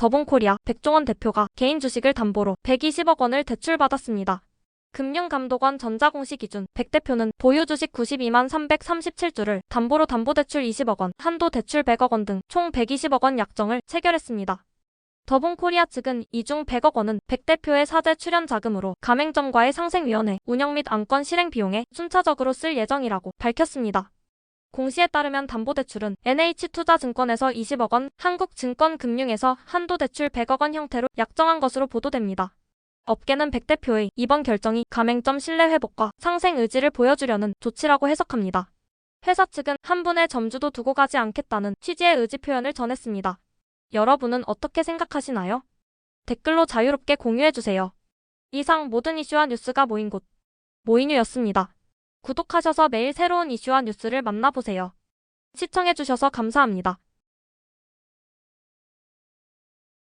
더본코리아 백종원 대표가 개인 주식을 담보로 120억 원을 대출받았습니다. 금융감독원 전자공시 기준 백 대표는 보유 주식 92만 337주를 담보로 담보대출 20억 원, 한도 대출 100억 원 등 총 120억 원 약정을 체결했습니다. 더본코리아 측은 이중 100억 원은 백 대표의 사재 출연 자금으로 가맹점과의 상생위원회 운영 및 안건 실행 비용에 순차적으로 쓸 예정이라고 밝혔습니다. 공시에 따르면 담보대출은 NH투자증권에서 20억 원, 한국증권금융에서 한도대출 100억 원 형태로 약정한 것으로 보도됩니다. 업계는 백 대표의 이번 결정이 가맹점 신뢰 회복과 상생 의지를 보여주려는 조치라고 해석합니다. 회사 측은 한 분의 점주도 두고 가지 않겠다는 취지의 의지 표현을 전했습니다. 여러분은 어떻게 생각하시나요? 댓글로 자유롭게 공유해주세요. 이상 모든 이슈와 뉴스가 모인 곳 모이뉴였습니다. 구독하셔서 매일 새로운 이슈와 뉴스를 만나보세요. 시청해주셔서 감사합니다.